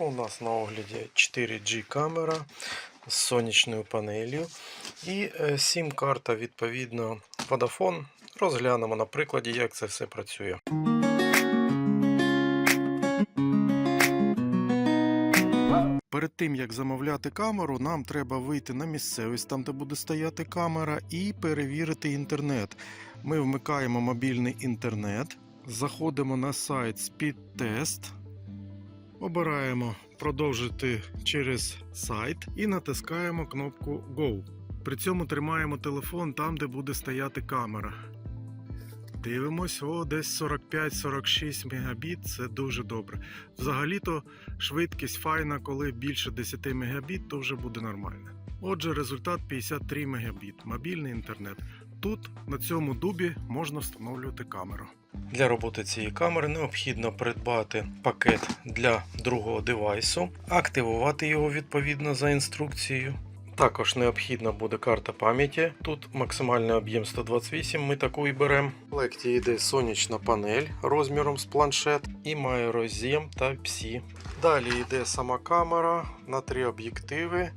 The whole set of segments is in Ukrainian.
У нас на огляді 4G камера з сонячною панелью і е, сім-карта, відповідно, Vodafone. Розглянемо на прикладі, як це все працює. Перед тим як замовляти камеру, нам треба вийти на місцевість, там де буде стояти камера, і перевірити інтернет. Ми вмикаємо мобільний інтернет, заходимо на сайт Speedtest, обираємо продовжити через сайт і натискаємо кнопку Go. При цьому тримаємо телефон там, де буде стояти камера. Дивимось, о, десь 45-46 мегабіт, це дуже добре. Взагалі-то швидкість файна, коли більше 10 мегабіт, то вже буде нормально. Отже, результат 53 мегабіт, мобільний інтернет. Тут на цьому дубі можна встановлювати камеру. Для роботи цієї камери необхідно придбати пакет для другого девайсу, активувати його відповідно за інструкцією. Також необхідна буде карта пам'яті. Тут максимальний об'єм 128, ми таку і беремо. В комплекті йде сонячна панель розміром з планшет і має роз'єм Type-C. Далі йде сама камера на три об'єктиви,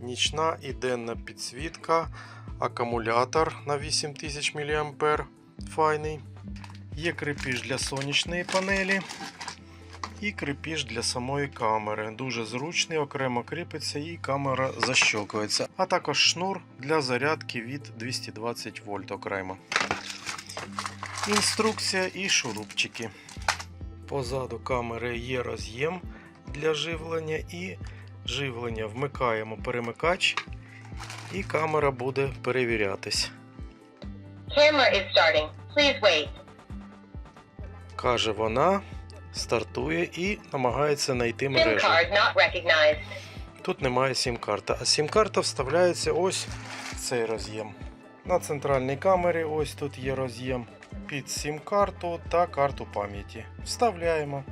нічна і денна підсвітка, акумулятор на 8000 мА. Файний. Є крепіж для сонячної панелі і крепіж для самої камери. Дуже зручний, окремо кріпиться і камера защокується. А також шнур для зарядки від 220 вольт окремо. Інструкція і шурупчики. Позаду камери є роз'єм для живлення і живлення. Вмикаємо перемикач, і камера буде перевірятись. Camera is starting. Please wait. Каже вона, стартує і намагається знайти мережу. card not recognized. Тут немає сім-карта, а сім-карта вставляється ось в цей роз'єм. На центральній камері ось тут є роз'єм під сім-карту та карту пам'яті. Вставляємо.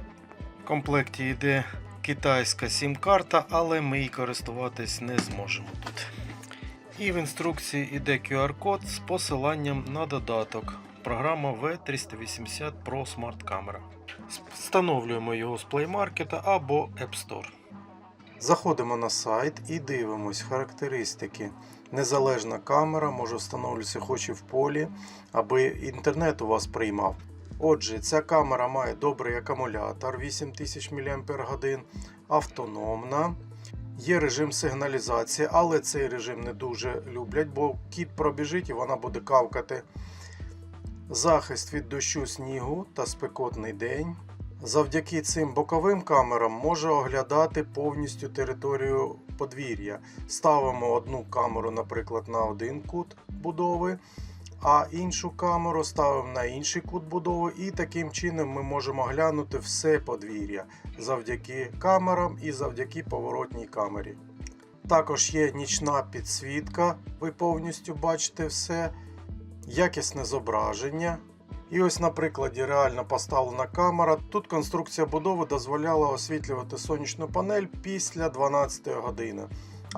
В комплекті йде китайська сім-карта, але ми її користуватись не зможемо тут. І в інструкції йде QR-код з посиланням на додаток. Програма V380 Pro Smart Camera. Встановлюємо його з Play Market або App Store. Заходимо на сайт і дивимось характеристики. Незалежна камера може встановлюватися хоч і в полі, аби інтернет у вас приймав. Отже, ця камера має добрий акумулятор 8000 мАч, автономна. Є режим сигналізації, але цей режим не дуже люблять, бо кіт пробіжить і вона буде кавкати. Захист від дощу снігу та спекотний день. Завдяки цим боковим камерам може оглядати повністю територію подвір'я. Ставимо одну камеру, наприклад, на один кут будови, а іншу камеру ставимо на інший кут будови, і таким чином ми можемо глянути все подвір'я завдяки камерам і завдяки поворотній камері. Також є нічна підсвітка, ви повністю бачите все, якісне зображення. І ось на прикладі реально поставлена камера. Тут конструкція будови дозволяла освітлювати сонячну панель після 12 години.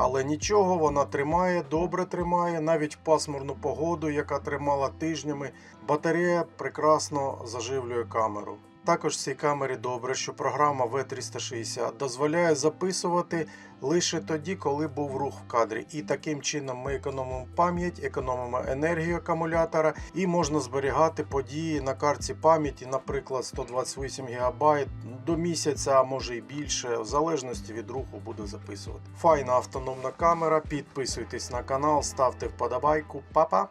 Але нічого, вона тримає, добре тримає, навіть пасмурну погоду, яка тримала тижнями, батарея прекрасно заживлює камеру. Також в цій камері добре, що програма V360 дозволяє записувати лише тоді, коли був рух в кадрі. І таким чином ми економимо пам'ять, економимо енергію акумулятора і можна зберігати події на карті пам'яті, наприклад, 128 ГБ до місяця, а може і більше, в залежності від руху буде записувати. Файна автономна камера. Підписуйтесь на канал, ставте вподобайку. Па-па!